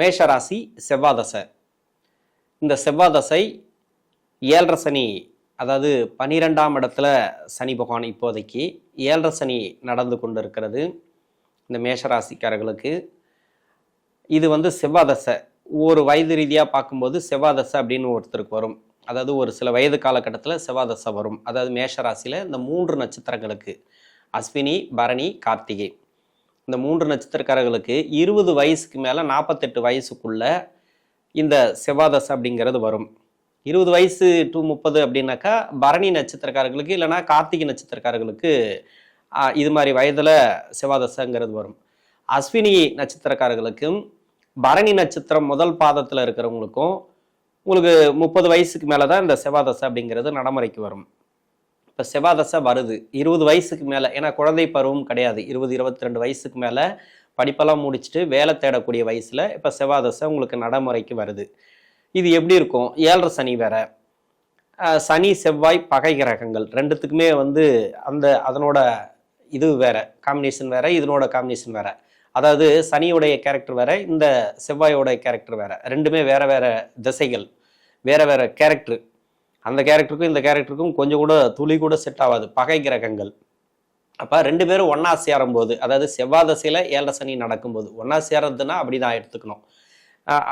மேஷராசி செவ்வாதசை. இந்த செவ்வாதசை ஏழரை சனி அதாவது பனிரெண்டாம் இடத்துல சனி பகவான் இப்போதைக்கு ஏழரை சனி நடந்து கொண்டு இருக்கிறது இந்த மேஷராசிக்காரர்களுக்கு. இது வந்து செவ்வாதசை. ஒரு வயது ரீதியாக பார்க்கும்போது செவ்வாதசை அப்படின்னு ஒருத்தருக்கு வரும். அதாவது ஒரு சில வயது காலகட்டத்தில் செவ்வாதசை வரும். அதாவது மேஷராசியில் இந்த மூன்று நட்சத்திரங்களுக்கு அஸ்வினி பரணி கார்த்திகை. இந்த மூன்று நட்சத்திரக்காரர்களுக்கு இருபது வயசுக்கு மேலே நாற்பத்தெட்டு வயசுக்குள்ள இந்த செவ்வாதசை அப்படிங்கிறது வரும். இருபது வயசு டு முப்பது அப்படின்னாக்கா பரணி நட்சத்திரக்காரர்களுக்கு இல்லைன்னா கார்த்திகை நட்சத்திரக்காரர்களுக்கு இது மாதிரி வயதில் செவ்வாதசைங்கிறது வரும். அஸ்வினி நட்சத்திரக்காரர்களுக்கும் பரணி நட்சத்திரம் முதல் பாதத்தில் இருக்கிறவங்களுக்கும் உங்களுக்கு முப்பது வயசுக்கு மேலே தான் இந்த செவ்வாதசை அப்படிங்கிறது நடைமுறைக்கு வரும். இப்போ செவ்வாதசை வருது. இருபது வயசுக்கு மேலே ஏன்னா குழந்தை பருவம் கிடையாது. இருபது இருபத்தி ரெண்டு வயசுக்கு மேலே படிப்பெல்லாம் முடிச்சுட்டு வேலை தேடக்கூடிய வயசில் இப்போ செவ்வாதசை உங்களுக்கு நடைமுறைக்கு வருது. இது எப்படி இருக்கும்? ஏழரை சனி வேற. சனி செவ்வாய் பகை கிரகங்கள் ரெண்டுத்துக்குமே வந்து அந்த அதனோட இது வேற காம்பினேஷன் வேற இதனோட காம்பினேஷன் வேற. அதாவது சனியுடைய கேரக்டர் வேற இந்த செவ்வாயோட கேரக்டர் வேற. ரெண்டுமே வேற வேற திசைகள் வேற வேற கேரக்டர் அந்த கேரக்டருக்கும் இந்த கேரக்டருக்கும் கொஞ்சம் கூட துளி கூட செட் ஆகாது. பகை கிரகங்கள். அப்போ ரெண்டு பேரும் ஒன்றா சேரும்போது அதாவது செவ்வாய் தசையில் ஏழரை சனி நடக்கும்போது ஒன்றா சேரதுன்னா அப்படி தான் எடுத்துக்கணும்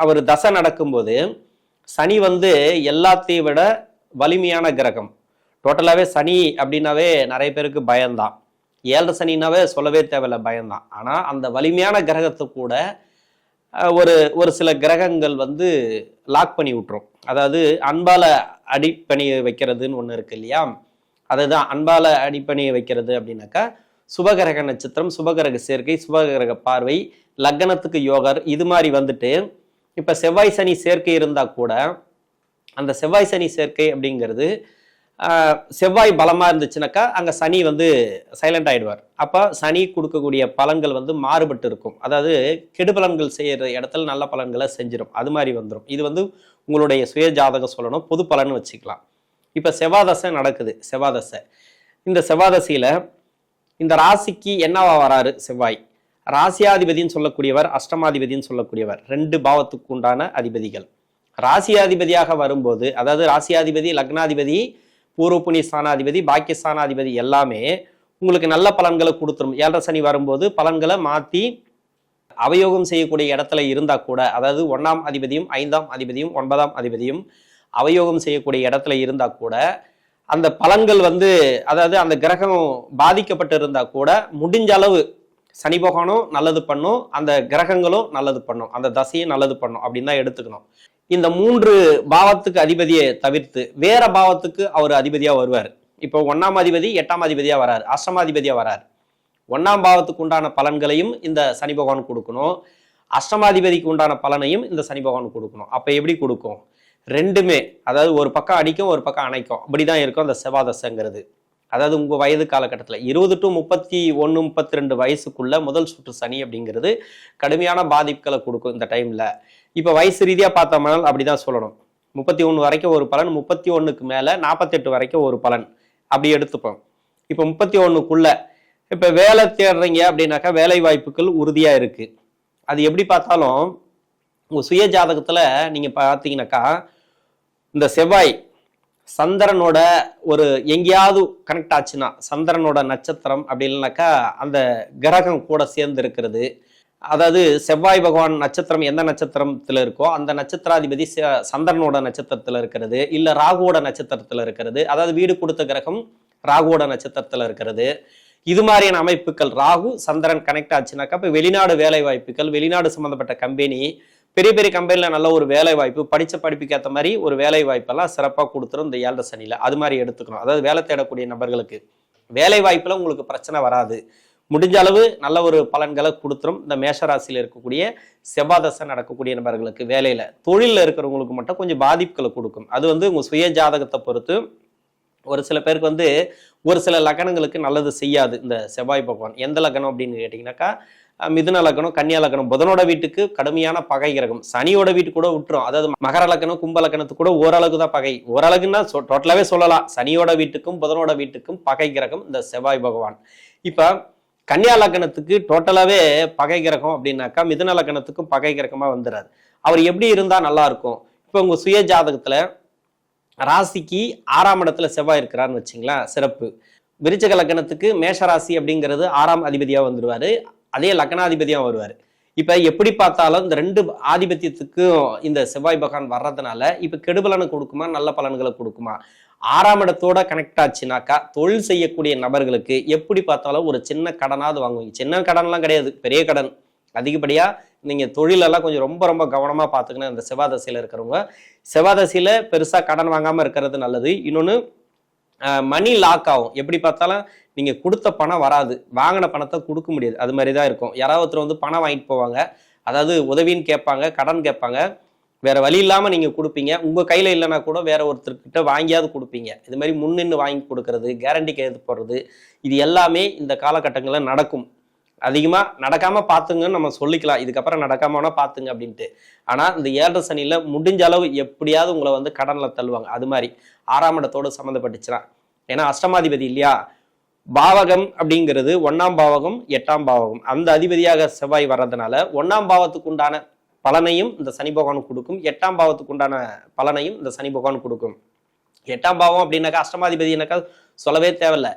அவர் தசை நடக்கும்போது சனி வந்து எல்லாத்தையும் விட வலிமையான கிரகம். டோட்டலாகவே சனி அப்படின்னாவே நிறைய பேருக்கு பயம்தான். ஏழரை சனினாவே சொல்லவே தேவையில்ல பயம்தான். ஆனால் அந்த வலிமையான கிரகத்தை கூட ஒரு ஒரு சில கிரகங்கள் வந்து லாக் பண்ணி விட்டுரும். அதாவது அன்பால அடிப்பணி வைக்கிறதுன்னு ஒன்று இருக்கு இல்லையா? அதுதான் அன்பால அடிப்பணி வைக்கிறது அப்படின்னாக்கா சுபகிரக நட்சத்திரம் சுபகிரக சேர்க்கை சுபகிரக பார்வை லக்னத்துக்கு யோகர் இது மாதிரி வந்துட்டு இப்போ செவ்வாய் சனி சேர்க்கை இருந்தால் கூட அந்த செவ்வாய் சனி சேர்க்கை அப்படிங்கிறது ஆஹ், செவ்வாய் பலமாக இருந்துச்சுனாக்கா அங்கே சனி வந்து சைலண்ட் ஆயிடுவார். அப்போ சனி கொடுக்கக்கூடிய பலன்கள் வந்து மாறுபட்டு இருக்கும். அதாவது கெடு பலன்கள் செய்கிற இடத்துல நல்ல பலன்களை செஞ்சிடும் அது மாதிரி வந்துடும் இது வந்து உங்களுடைய சுய ஜாதகம் சொல்லணும் பொது பலன் வச்சுக்கலாம். இப்போ செவ்வாதசை நடக்குது செவ்வாதசை. இந்த செவ்வாதசையில் இந்த ராசிக்கு என்னவா வராரு? செவ்வாய். ராசியாதிபதினு சொல்லக்கூடியவர் அஷ்டமாதிபதின்னு சொல்லக்கூடியவர். ரெண்டு பாவத்துக்கு உண்டான அதிபதிகள். ராசியாதிபதியாக வரும்போது அதாவது ராசியாதிபதி லக்னாதிபதி பூர்வ புண்ணிய ஸ்தானாதிபதி பாக்கிய ஸ்தானாதிபதி எல்லாமே உங்களுக்கு நல்ல பலன்களை கொடுத்துரும். ஏழரை சனி வரும்போது பலன்களை மாற்றி அவயோகம் செய்யக்கூடிய இடத்துல இருந்தால் கூட அதாவது ஒன்றாம் அதிபதியும் ஐந்தாம் அதிபதியும் ஒன்பதாம் அதிபதியும் அவயோகம் செய்யக்கூடிய இடத்துல இருந்தால் கூட அந்த பலன்கள் வந்து அதாவது அந்த கிரகம் பாதிக்கப்பட்டு இருந்தால் கூட முடிஞ்ச அளவு சனி பகவானும் நல்லது பண்ணும் அந்த கிரகங்களும் நல்லது பண்ணும் அந்த தசையும் நல்லது பண்ணும் அப்படின்னு தான் எடுத்துக்கணும். இந்த மூன்று பாவத்துக்கு அதிபதியை தவிர்த்து வேற பாவத்துக்கு அவர் அதிபதியாக வருவார். இப்போ ஒன்றாம் அதிபதி எட்டாம் அதிபதியாக வரார் அஷ்டமாதிபதியாக வரார். ஒன்னாம் பாவத்துக்கு உண்டான பலன்களையும் இந்த சனி பகவான் கொடுக்கணும். அஷ்டமாதிபதிக்கு உண்டான பலனையும் இந்த சனி பகவான் கொடுக்கணும். அப்போ எப்படி கொடுக்கும்? ரெண்டுமே அதாவது ஒரு பக்கம் அடிக்கும் ஒரு பக்கம் அணைக்கும். அப்படி தான் இருக்கும் அந்த செவ்வாதசைங்கிறது. அதாவது உங்கள் வயது காலகட்டத்தில் இருபது டு முப்பத்தி ஒன்று முப்பத்தி ரெண்டு வயசுக்குள்ள முதல் சுற்று சனி அப்படிங்கிறது கடுமையான பாதிப்புகளை கொடுக்கும் இந்த டைமில் இப்போ வயசு ரீதியாக பார்த்தோம்னால் அப்படிதான் சொல்லணும். முப்பத்தி ஒன்று வரைக்கும் ஒரு பலன் முப்பத்தி ஒன்றுக்கு மேலே நாற்பத்தெட்டு வரைக்கும் ஒரு பலன். அப்படி எடுத்துப்போம். இப்போ முப்பத்தி ஒன்றுக்குள்ளே இப்போ வேலை தேடுறீங்க அப்படின்னாக்கா வேலை வாய்ப்புகள் உறுதியாக இருக்கு. அது எப்படி பார்த்தாலும் உங்கள் சுய ஜாதகத்தில் நீங்கள் பார்த்தீங்கன்னாக்கா இந்த செவ்வாய் சந்திரனோட ஒரு எங்கேயாவது கனெக்ட் ஆச்சுன்னா சந்திரனோட நட்சத்திரம் அப்படி இல்லைனாக்கா அந்த கிரகம் கூட சேர்ந்து இருக்கிறது. அதாவது செவ்வாய் பகவான் நட்சத்திரம் எந்த நட்சத்திரத்தில் இருக்கோ அந்த நட்சத்திராதிபதி ச- சந்திரனோட நட்சத்திரத்தில் இருக்கிறது. இல்லை ராகுவோட நட்சத்திரத்தில் இருக்கிறது. அதாவது வீடு கொடுத்த கிரகம் ராகுவோட நட்சத்திரத்தில் இருக்கிறது. இது மாதிரியான அமைப்புகள் ராகு சந்திரன் கனெக்ட் ஆச்சுனாக்கா இப்போ வெளிநாடு வேலை வாய்ப்புகள் வெளிநாடு சம்மந்தப்பட்ட கம்பெனி பெரிய பெரிய கம்பெனியில் நல்ல ஒரு வேலை வாய்ப்பு படித்த படிப்புக்கு ஏற்ற மாதிரி ஒரு வேலை வாய்ப்பெல்லாம் சிறப்பாக கொடுத்துரும் இந்த ஏழரை சனியில். அது மாதிரி எடுத்துக்கணும். அதாவது வேலை தேடக்கூடிய நபர்களுக்கு. வேலை வாய்ப்பில் உங்களுக்கு பிரச்சனை வராது. முடிஞ்ச அளவு நல்ல ஒரு பலன்களை கொடுத்துரும். இந்த மேஷராசியில் இருக்கக்கூடிய செவ்வாதசை நடக்கக்கூடிய நபர்களுக்கு வேலையில். தொழிலில் இருக்கிறவங்களுக்கு மட்டும் கொஞ்சம் பாதிப்புகளை கொடுக்கும். அது வந்து உங்கள் சுய ஜாதகத்தை பொறுத்து ஒரு சில பேருக்கு வந்து ஒரு சில லக்கணங்களுக்கு நல்லது செய்யாது இந்த செவ்வாய் பகவான். எந்த லக்கணம் அப்படின்னு கேட்டிங்கனாக்கா மிதுன லக்கணம் கன்னியா லக்கணம் புதனோட வீட்டுக்கு கடுமையான பகை கிரகம் சனியோட வீட்டு கூட விட்டுரும் அதாவது மகர லக்கணம் கும்ப லக்கணத்துக்கு கூட ஓரளவுக்கு தான் பகை. ஓரளவுக்குன்னா டோட்டலாகவே சொல்லலாம். சனியோட வீட்டுக்கும் புதனோட வீட்டுக்கும் பகை கிரகம் இந்த செவ்வாய் பகவான். இப்போ கன்னியா லக்கணத்துக்கு டோட்டலாகவே பகை கிரகம் அப்படின்னாக்கா மிதுன லக்கணத்துக்கும் பகை கிரகமாக வந்துடாது அவர் எப்படி இருந்தால் நல்லா இருக்கும்? இப்போ உங்கள் சுய ஜாதகத்தில் ராசிக்கு ஆறாம் இடத்துல செவ்வாய் இருக்கிறான்னு வச்சுங்களேன் சிறப்பு. விருச்சக மேஷ மேஷராசி அப்படிங்கிறது ஆறாம் அதிபதியாக வந்துடுவார். அதே லக்னாதிபதியா வருவார். இப்போ எப்படி பார்த்தாலும் இந்த ரெண்டு ஆதிபத்தியத்துக்கும் இந்த செவ்வாய் பகவான் வர்றதுனால இப்போ கெடுபலனை கொடுக்குமா நல்ல பலன்களை கொடுக்குமா? ஆறாம் இடத்தோட கனெக்ட் ஆச்சுனாக்கா தொழில் செய்யக்கூடிய நபர்களுக்கு எப்படி பார்த்தாலும் ஒரு சின்ன கடனாவது வாங்குவீங்க. சின்ன கடன்லாம் கிடையாது பெரிய கடன். அதிகப்படியாக நீங்கள் தொழிலெல்லாம் கொஞ்சம் ரொம்ப ரொம்ப கவனமாக பார்த்துக்கணும். அந்த செவ்வாதசையில இருக்கிறவங்க. செவ்வாதசியில் பெருசாக கடன் வாங்காமல் இருக்கிறது நல்லது. இன்னொன்று மணி லாக் ஆகும். எப்படி பார்த்தாலும் நீங்கள் கொடுத்த பணம் வராது. வாங்கின பணத்தை கொடுக்க முடியாது. அது மாதிரி தான் இருக்கும். யாராவது ஒருத்தர் வந்து பணம் வாங்கிட்டு போவாங்க. அதாவது உதவின்னு கேட்பாங்க கடன் கேட்பாங்க. வேற வழி இல்லாமல் நீங்கள் கொடுப்பீங்க. உங்கள் கையில் இல்லைனா கூட வேற ஒருத்தர்கிட்ட வாங்கியாவது கொடுப்பீங்க. இது மாதிரி முன்னின்று வாங்கி கொடுக்கறது கேரண்டி கையெழுத்து போடுறது இது எல்லாமே இந்த காலகட்டங்களில் நடக்கும். அதிகமா நடக்காம பாத்துங்கன்னு நம்ம சொல்லிக்கலாம். இதுக்கப்புறம் நடக்காம பார்த்துங்க பாத்துங்க அப்படின்ட்டு. ஆனா இந்த ஏழரை சனியில முடிஞ்ச அளவு எப்படியாவது உங்களை வந்து கடன்ல தள்ளுவாங்க. அது மாதிரி ஆறாம் இடத்தோடு சம்மந்தப்பட்டுச்சுன்னா. ஏன்னா அஷ்டமாதிபதி இல்லையா? பாவகம் அப்படிங்கிறது ஒன்னாம் பாவகம் எட்டாம் பாவகம். அந்த அதிபதியாக செவ்வாய் வர்றதுனால ஒன்னாம் பாவத்துக்கு உண்டான பலனையும் இந்த சனி பகவான் கொடுக்கும். எட்டாம் பாவத்துக்கு உண்டான பலனையும் இந்த சனி பகவான் கொடுக்கும். எட்டாம் பாவம் அப்படின்னாக்கா அஷ்டமாதிபதினாக்கா சொல்லவே தேவையில்ல.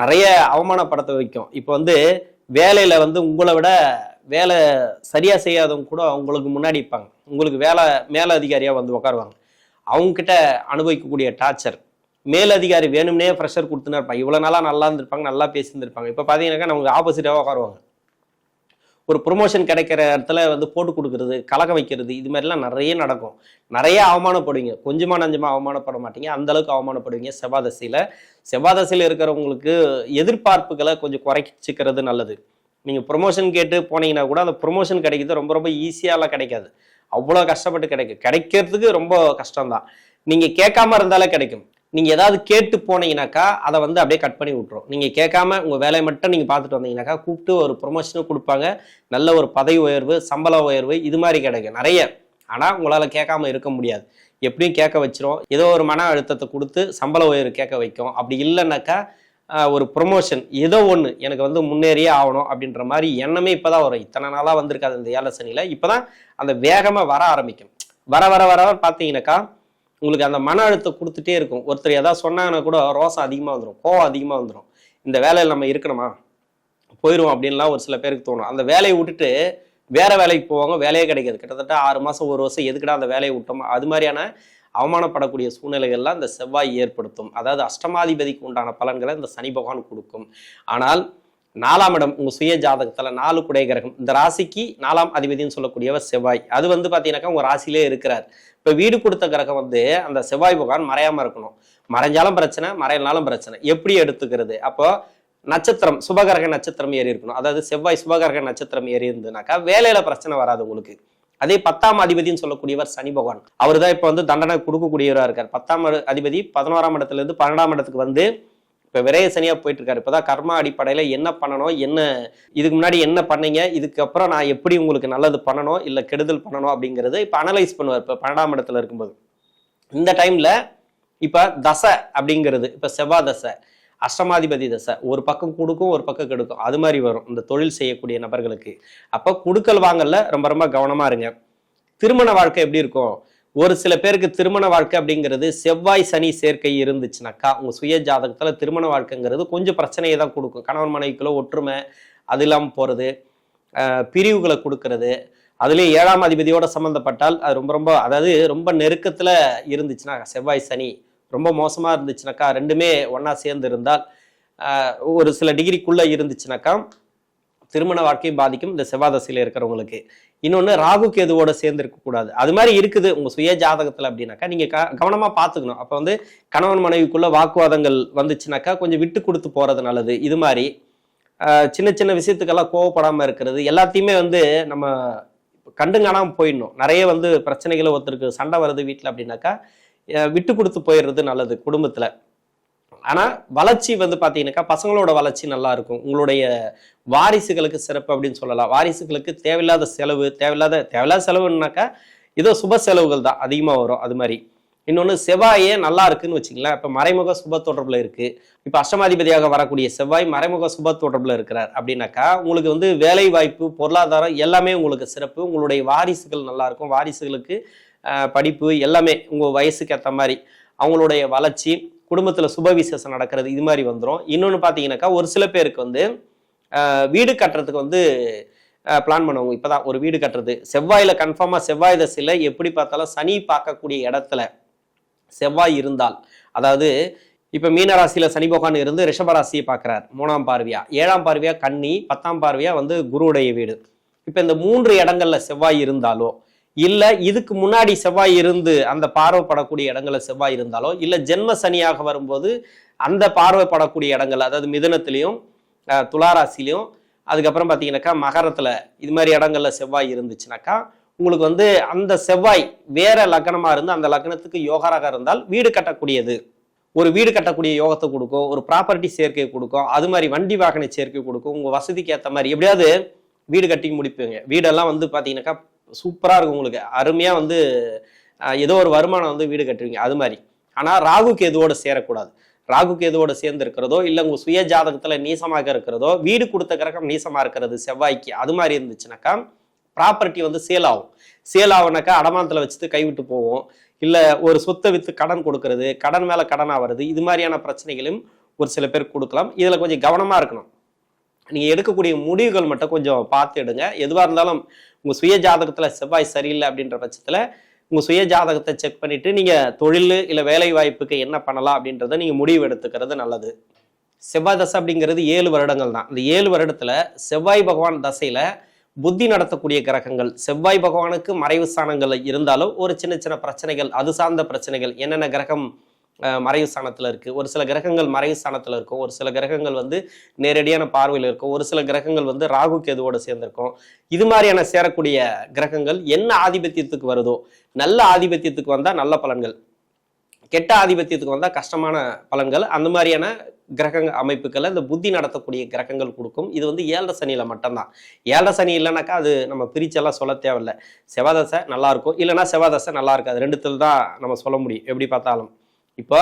நிறைய அவமானப்படுத்த வைக்கும். இப்போ வந்து வேலையில் வந்து உங்களை விட வேலை சரியாக செய்யாதவங்க கூட அவங்களுக்கு முன்னாடி இருப்பாங்க. உங்களுக்கு வேலை மேல அதிகாரியாக வந்து உட்காருவாங்க அவங்கக்கிட்ட அனுபவிக்கக்கூடிய டார்ச்சர். மேலதிகாரி வேணும்னே ப்ரெஷர் கொடுத்துன்னு இருப்பாங்க. இவ்வளோ நாளாக நல்லா இருந்திருப்பாங்க நல்லா பேசியிருந்திருப்பாங்க. இப்போ பார்த்தீங்கன்னாக்கா நமக்கு ஆப்போசிட்டாக உட்காருவாங்க ஒரு ப்ரொமோஷன் கிடைக்கிற இடத்துல வந்து போட்டு கொடுக்கறது கலக்க வைக்கிறது இது மாதிரிலாம் நிறைய நடக்கும். நிறைய அவமானப்படுவீங்க. கொஞ்சமாக நஞ்சமாக அவமானப்பட மாட்டீங்க. அந்த அளவுக்கு அவமானப்படுவீங்க செவ்வாதசையில். செவ்வாதசையில் இருக்கிறவங்களுக்கு எதிர்பார்ப்புகளை கொஞ்சம் குறைச்சிக்கிறது நல்லது. நீங்கள் ப்ரொமோஷன் கேட்டு போனீங்கன்னா கூட அந்த ப்ரொமோஷன் கிடைக்கிறது ரொம்ப ரொம்ப ஈஸியாலாம் கிடைக்காது. அவ்வளோ கஷ்டப்பட்டு கிடைக்கும் கிடைக்கிறதுக்கு ரொம்ப கஷ்டம்தான். நீங்கள் கேட்காம இருந்தாலே கிடைக்கும். நீங்கள் ஏதாவது கேட்டு போனீங்கனாக்கா அதை வந்து அப்படியே கட் பண்ணி விட்ரும் நீங்கள் கேட்காம உங்கள் வேலையை மட்டும் நீங்கள் பார்த்துட்டு வந்தீங்கனாக்கா கூப்பிட்டு ஒரு ப்ரொமோஷனும் கொடுப்பாங்க. நல்ல ஒரு பதவி உயர்வு சம்பள உயர்வு இது மாதிரி கிடைக்கும். நிறைய. ஆனால் உங்களால் கேட்காம இருக்க முடியாது. எப்படியும் கேட்க வச்சிரும். ஏதோ ஒரு மன அழுத்தத்தை கொடுத்து சம்பள உயர்வு கேட்க வைக்கும். அப்படி இல்லைன்னாக்கா ஒரு ப்ரொமோஷன் ஏதோ ஒன்று எனக்கு வந்து முன்னேறியே ஆகணும் அப்படின்ற மாதிரி எண்ணமே இப்பதான் வரும். இத்தனை நாளாக வந்திருக்காது இந்த ஏழை சனியில். இப்போ தான் அந்த வேகமாக வர ஆரம்பிக்கும். வர வர வர வர பார்த்தீங்கன்னாக்கா உங்களுக்கு அந்த மன அழுத்தம் கொடுத்துட்டே இருக்கும். ஒருத்தர் ஏதாவது சொன்னாங்கன்னா கூட ரோசம் அதிகமாக வந்துடும் கோவம் அதிகமாக வந்துடும் இந்த வேலையில் நம்ம இருக்கணுமா? போயிடும் அப்படின்லாம் ஒரு சில பேருக்கு தோணும். அந்த வேலையை விட்டுட்டு வேற வேலைக்கு போவாங்க வேலையே கிடைக்காது. கிட்டத்தட்ட ஆறு மாதம் ஒரு வருஷம் எதுக்கடா அந்த வேலையை விட்டோமோ? அது மாதிரியான அவமானப்படக்கூடிய சூழ்நிலைகள்லாம் இந்த செவ்வாய் ஏற்படுத்தும். அதாவது அஷ்டமாதிபதிக்கு உண்டான பலன்களை இந்த சனி பகவான் கொடுக்கும். ஆனால் நாலாம் இடம் உங்க சுய ஜாதகத்துல நாலு குடை கிரகம். இந்த ராசிக்கு நாலாம் அதிபதினு சொல்லக்கூடியவர் செவ்வாய். அது வந்து பாத்தீங்கன்னாக்கா உங்க ராசியிலே இருக்கிறார். இப்ப வீடு கொடுத்த கிரகம் வந்து அந்த செவ்வாய் பகவான் மறையாம இருக்கணும். மறைஞ்சாலும் பிரச்சனை மறையலனாலும் பிரச்சனை. எப்படி எடுத்துக்கிறது? அப்போ நட்சத்திரம் சுபகரக நட்சத்திரம் ஏறி இருக்கணும். அதாவது செவ்வாய் சுபகரக நட்சத்திரம் ஏறி இருந்ததுனாக்கா வேலையில பிரச்சனை வராது உங்களுக்கு. அதே பத்தாம் அதிபதினு சொல்லக்கூடியவர் சனி பகவான். அவர் தான் இப்போ வந்து தண்டனை கொடுக்கக்கூடியவராக இருக்கார். பத்தாம் அதிபதி பதினோராம் இடத்துல இருந்து பன்னெண்டாம் இடத்துக்கு வந்து இப்போ விரைய சனியாக போயிட்டு இருக்காரு இப்பதான் கர்மா அடிப்படையில் என்ன பண்ணணும் என்ன இதுக்கு முன்னாடி என்ன பண்ணீங்க இதுக்கப்புறம் நான் எப்படி உங்களுக்கு நல்லது பண்ணணும் இல்லை கெடுதல் பண்ணணும் அப்படிங்கிறது இப்போ அனலைஸ் பண்ணுவார். இப்போ பன்னெண்டாம் இடத்துல இருக்கும்போது. இந்த டைமில் இப்போ தசை அப்படிங்கிறது இப்போ செவ்வாய் தசை அஷ்டமாதிபதி தசை ஒரு பக்கம் கொடுக்கும் ஒரு பக்கம் கெடுக்கும். அது மாதிரி வரும். இந்த தொழில் செய்யக்கூடிய நபர்களுக்கு. அப்போ கொடுக்கல் வாங்கல ரொம்ப ரொம்ப கவனமாக இருங்க. திருமண வாழ்க்கை எப்படி இருக்கும்? ஒரு சில பேருக்கு திருமண வாழ்க்கை அப்படிங்கிறது செவ்வாய் சனி சேர்க்கை இருந்துச்சுனாக்கா உங்க சுய ஜாதகத்துல திருமண வாழ்க்கைங்கிறது கொஞ்சம் பிரச்சனையை தான் கொடுக்கும். கணவன் மனைவிக்குள்ள ஒற்றுமை அது இல்லாமல் போறது பிரிவுகளை கொடுக்கறது அதுலேயும் ஏழாம் அதிபதியோட சம்மந்தப்பட்டால் அது ரொம்ப ரொம்ப அதாவது ரொம்ப நெருக்கத்துல இருந்துச்சுன்னா செவ்வாய் சனி ரொம்ப மோசமா இருந்துச்சுனாக்கா ரெண்டுமே ஒன்றா சேர்ந்து இருந்தால் ஒரு சில டிகிரிக்குள்ள இருந்துச்சுனாக்கா திருமண வாழ்க்கை பாதிக்கும் இந்த செவ்வாதசையில் இருக்கிறவங்களுக்கு. இன்னொன்று ராகு கேதுவோட சேர்ந்து இருக்கக்கூடாது அது மாதிரி இருக்குது உங்க சுய ஜாதகத்தில் அப்படின்னாக்கா நீங்க க- கவனமாக பார்த்துக்கணும். அப்போ வந்து கணவன் மனைவிக்குள்ள வாக்குவாதங்கள் வந்துச்சுனாக்கா கொஞ்சம் விட்டு கொடுத்து போறது நல்லது. இது மாதிரி சின்ன சின்ன விஷயத்துக்கெல்லாம் கோவப்படாமல் இருக்கிறது. எல்லாத்தையுமே வந்து நம்ம கண்டுங்கானாமல் போயிடணும். நிறைய வந்து பிரச்சனைகளை ஒருத்தருக்கு சண்டை வருது வீட்டில் அப்படின்னாக்கா விட்டு கொடுத்து போயிடுறது நல்லது குடும்பத்தில். ஆனால் வளர்ச்சி வந்து பார்த்தீங்கன்னாக்கா பசங்களோட வளர்ச்சி நல்லா இருக்கும். உங்களுடைய வாரிசுகளுக்கு சிறப்பு அப்படின்னு சொல்லலாம். வாரிசுகளுக்கு தேவையில்லாத செலவு தேவையில்லாத தேவையில்லாத செலவுன்னாக்கா ஏதோ சுப செலவுகள் தான் அதிகமாக வரும். அது மாதிரி. இன்னொன்று செவ்வாயே நல்லா இருக்குன்னு வச்சுங்களேன் இப்போ மறைமுக சுப தொடர்பில் இருக்குது இப்போ அஷ்டமாதிபதியாக வரக்கூடிய செவ்வாய் மறைமுக சுப தொடர்பில் இருக்கிறார் அப்படின்னாக்கா உங்களுக்கு வந்து வேலை வாய்ப்பு பொருளாதாரம் எல்லாமே உங்களுக்கு சிறப்பு. உங்களுடைய வாரிசுகள் நல்லாயிருக்கும் வாரிசுகளுக்கு படிப்பு எல்லாமே உங்கள் வயசுக்கு ஏற்ற மாதிரி. அவங்களுடைய வளர்ச்சி குடும்பத்தில் சுபவிசேஷம் நடக்கிறது இது மாதிரி வந்துடும் இன்னொன்று பார்த்தீங்கன்னாக்கா ஒரு சில பேருக்கு வந்து வீடு கட்டுறதுக்கு வந்து பிளான் பண்ணுவாங்க. இப்போதான் ஒரு வீடு கட்டுறது. செவ்வாயில் கன்ஃபார்மாக செவ்வாய் தசையில் எப்படி பார்த்தாலும் சனி பார்க்கக்கூடிய இடத்துல செவ்வாய் இருந்தால் அதாவது இப்போ மீனராசியில் சனி பகவான் இருந்து ரிஷபராசியை பார்க்குறார் மூணாம் பார்வையா. ஏழாம் பார்வையா கன்னி பத்தாம் பார்வையா வந்து குருவுடைய வீடு. இப்போ இந்த மூன்று இடங்கள்ல செவ்வாய் இருந்தாலோ இல்லை இதுக்கு முன்னாடி செவ்வாய் இருந்து அந்த பார்வைப்படக்கூடிய இடங்களில் செவ்வாய் இருந்தாலோ இல்லை ஜென்ம சனியாக வரும்போது அந்த பார்வைப்படக்கூடிய இடங்கள் அதாவது மிதனத்திலையும் துளாராசிலையும் அதுக்கப்புறம் பார்த்தீங்கன்னாக்கா மகரத்தில் இது மாதிரி இடங்களில் செவ்வாய் இருந்துச்சுனாக்கா உங்களுக்கு வந்து அந்த செவ்வாய் வேற லக்னமாக இருந்து அந்த லக்னத்துக்கு யோகராக இருந்தால் வீடு கட்டக்கூடியது. ஒரு வீடு கட்டக்கூடிய யோகத்தை கொடுக்கும் ஒரு ப்ராப்பர்ட்டி சேர்க்கை கொடுக்கும் அது மாதிரி வண்டி வாகன சேர்க்கை கொடுக்கும் உங்கள் வசதிக்கு ஏற்ற மாதிரி. எப்படியாவது வீடு கட்டி முடிப்பீங்க. வீடெல்லாம் வந்து பார்த்தீங்கன்னாக்கா சூப்பராக இருக்கும் உங்களுக்கு. அருமையாக வந்து ஏதோ ஒரு வருமானம் வந்து வீடு கட்டுவீங்க. அது மாதிரி. ஆனால் ராகு கேதுவோடு சேரக்கூடாது. ராகு கேதுவோட சேர்ந்து இருக்கிறதோ இல்லை உங்கள் சுய ஜாதகத்தில் நீசமாக இருக்கிறதோ வீடு கொடுத்த கிரகம் நீசமாக இருக்கிறது செவ்வாய்க்கு அது மாதிரி இருந்துச்சுனாக்கா ப்ராப்பர்ட்டி வந்து சேல் ஆகும். சேல் ஆகுனாக்கா அடமானத்தில் வச்சுட்டு கைவிட்டு போவோம். இல்லை ஒரு சொத்தை விற்று கடன் கொடுக்கறது கடன் மேலே கடன் ஆகிறது இது மாதிரியான பிரச்சனைகளும் ஒரு சில பேர் கொடுக்கலாம். இதில் கொஞ்சம் கவனமாக இருக்கணும். நீங்கள் எடுக்கக்கூடிய முடிவுகள் மட்டும் கொஞ்சம் பார்த்து எடுங்க. எதுவாக இருந்தாலும் உங்கள் சுய ஜாதகத்தில் செவ்வாய் சரியில்லை அப்படின்ற பட்சத்தில் உங்கள் சுய ஜாதகத்தை செக் பண்ணிவிட்டு நீங்கள் தொழில் இல்லை வேலை வாய்ப்புக்கு என்ன பண்ணலாம் அப்படின்றத நீங்கள் முடிவு எடுத்துக்கிறது நல்லது. செவ்வாய் தசை அப்படிங்கிறது ஏழு வருடங்கள் தான். இந்த ஏழு வருடத்தில் செவ்வாய் பகவான் தசையில் புத்தி நடத்தக்கூடிய கிரகங்கள் செவ்வாய் பகவானுக்கு மறைவு ஸ்தானங்கள் இருந்தாலும் ஒரு சின்ன சின்ன பிரச்சனைகள் அது சார்ந்த பிரச்சனைகள் என்னென்ன கிரகம் மறைவு ஸ்தானத்தில் இருக்குது ஒரு சில கிரகங்கள் மறைவு ஸ்தானத்தில் இருக்கும். ஒரு சில கிரகங்கள் வந்து நேரடியான பார்வையில் இருக்கும். ஒரு சில கிரகங்கள் வந்து ராகு கேதுவோடு சேர்ந்திருக்கும். இது மாதிரியான சேரக்கூடிய கிரகங்கள் என்ன ஆதிபத்தியத்துக்கு வருதோ நல்ல ஆதிபத்தியத்துக்கு வந்தால் நல்ல பலன்கள். கெட்ட ஆதிபத்தியத்துக்கு வந்தால் கஷ்டமான பலன்கள். அந்த மாதிரியான கிரக அமைப்புகளை இந்த புத்தி நடத்தக்கூடிய கிரகங்கள் கொடுக்கும். இது வந்து ஏழரை சனியில் மட்டும்தான். ஏழரை சனி இல்லைனாக்கா அது நம்ம பிரிச்செல்லாம் சொல்ல தேவையில்ல. செவ்வாதசை நல்லாயிருக்கும் இல்லைனா செவ்வாதசை நல்லா இருக்காது. ரெண்டுத்தில் தான் நம்ம சொல்ல முடியும். எப்படி பார்த்தாலும். இப்போ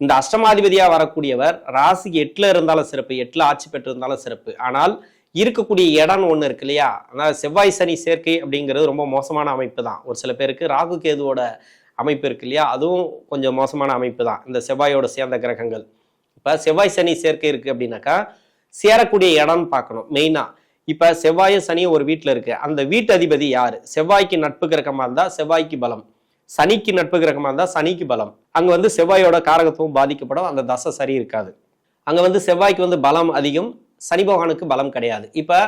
இந்த அஷ்டமாதிபதியாக வரக்கூடியவர் ராசிக்கு எட்டில் இருந்தாலும் சிறப்பு எட்டில் ஆட்சி பெற்று இருந்தாலும் சிறப்பு. ஆனால் இருக்கக்கூடிய இடம்னு ஒன்று இருக்கு இல்லையா? அதாவது செவ்வாய் சனி சேர்க்கை அப்படிங்கிறது ரொம்ப மோசமான அமைப்பு தான். ஒரு சில பேருக்கு ராகு கேதுவோட அமைப்பு இருக்கு இல்லையா? அதுவும் கொஞ்சம் மோசமான அமைப்பு தான். இந்த செவ்வாயோட சேர்ந்த கிரகங்கள். இப்போ செவ்வாய் சனி சேர்க்கை இருக்குது அப்படின்னாக்கா சேரக்கூடிய இடம்னு பார்க்கணும் மெயினாக இப்போ செவ்வாயும் சனியும் ஒரு வீட்டில் இருக்குது அந்த வீட்டு அதிபதி யார்? செவ்வாய்க்கு நட்பு கிரகமாக இருந்தால் செவ்வாய்க்கு பலம். சனிக்கு நட்பு கிரகமாக இருந்தால் சனிக்கு பலம். அங்கே வந்து செவ்வாயோட காரகத்துவம் பாதிக்கப்படும். அந்த தசை சரி இருக்காது. அங்கே வந்து செவ்வாய்க்கு வந்து பலம் அதிகம். சனி பகவானுக்கு பலம் கிடையாது. இப்போ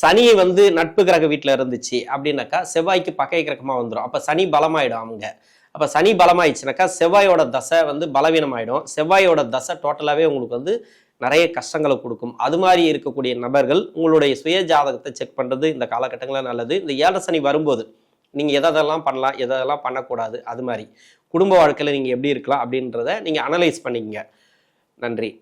சனி வந்து நட்பு கிரக வீட்டில் இருந்துச்சு அப்படின்னாக்கா செவ்வாய்க்கு பகை கிரகமாக வந்துடும் அப்போ சனி பலமாயிடும் அவங்க. அப்போ சனி பலமாயிடுச்சுனாக்கா செவ்வாயோட தசை வந்து பலவீனமாயிடும். செவ்வாயோட தசை டோட்டலாகவே உங்களுக்கு வந்து நிறைய கஷ்டங்களை கொடுக்கும். அது மாதிரி இருக்கக்கூடிய நபர்கள் உங்களுடைய சுய ஜாதகத்தை செக் பண்ணுறது இந்த காலகட்டங்களில் நல்லது. இந்த ஏழரை சனி வரும்போது நீங்கள் எதெல்லாம் பண்ணலாம் எதெல்லாம் பண்ணக்கூடாது அது மாதிரி. குடும்ப வாழ்க்கையில் நீங்கள் எப்படி இருக்கலாம் அப்படின்றத நீங்கள் அனலைஸ் பண்ணிக்கங்க. நன்றி.